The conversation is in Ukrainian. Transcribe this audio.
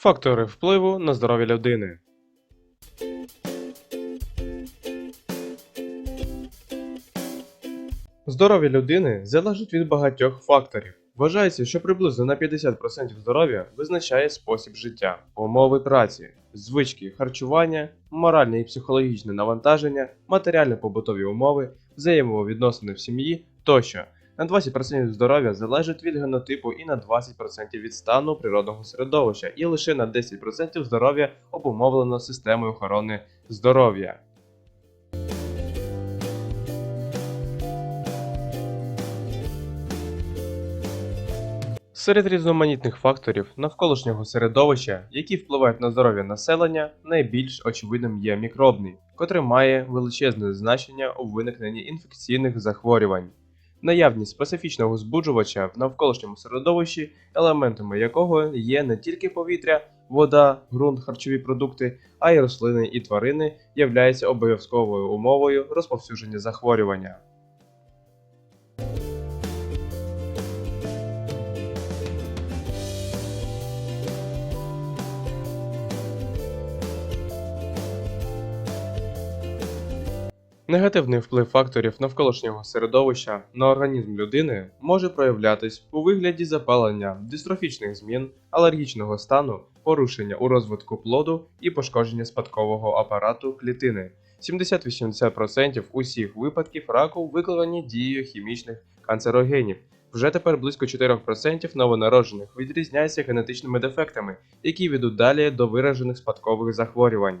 Фактори впливу на здоров'я людини. Здоров'я людини залежить від багатьох факторів. Вважається, що приблизно на 50% здоров'я визначає спосіб життя, умови праці, звички харчування, моральне і психологічне навантаження, матеріально-побутові умови, взаємовідносини в сім'ї тощо. На 20% здоров'я залежить від генотипу і на 20% від стану природного середовища, і лише на 10% здоров'я обумовлено системою охорони здоров'я. Серед різноманітних факторів навколишнього середовища, які впливають на здоров'я населення, найбільш очевидним є мікробний, котрий має величезне значення у виникненні інфекційних захворювань. Наявність специфічного збуджувача в навколишньому середовищі, елементами якого є не тільки повітря, вода, ґрунт, харчові продукти, а й рослини і тварини, являється обов'язковою умовою розповсюдження захворювання. Негативний вплив факторів навколишнього середовища на організм людини може проявлятись у вигляді запалення, дистрофічних змін, алергічного стану, порушення у розвитку плоду і пошкодження спадкового апарату клітини. 70-80% усіх випадків раку викликані дією хімічних канцерогенів. Вже тепер близько 4% новонароджених відрізняються генетичними дефектами, які ведуть далі до виражених спадкових захворювань.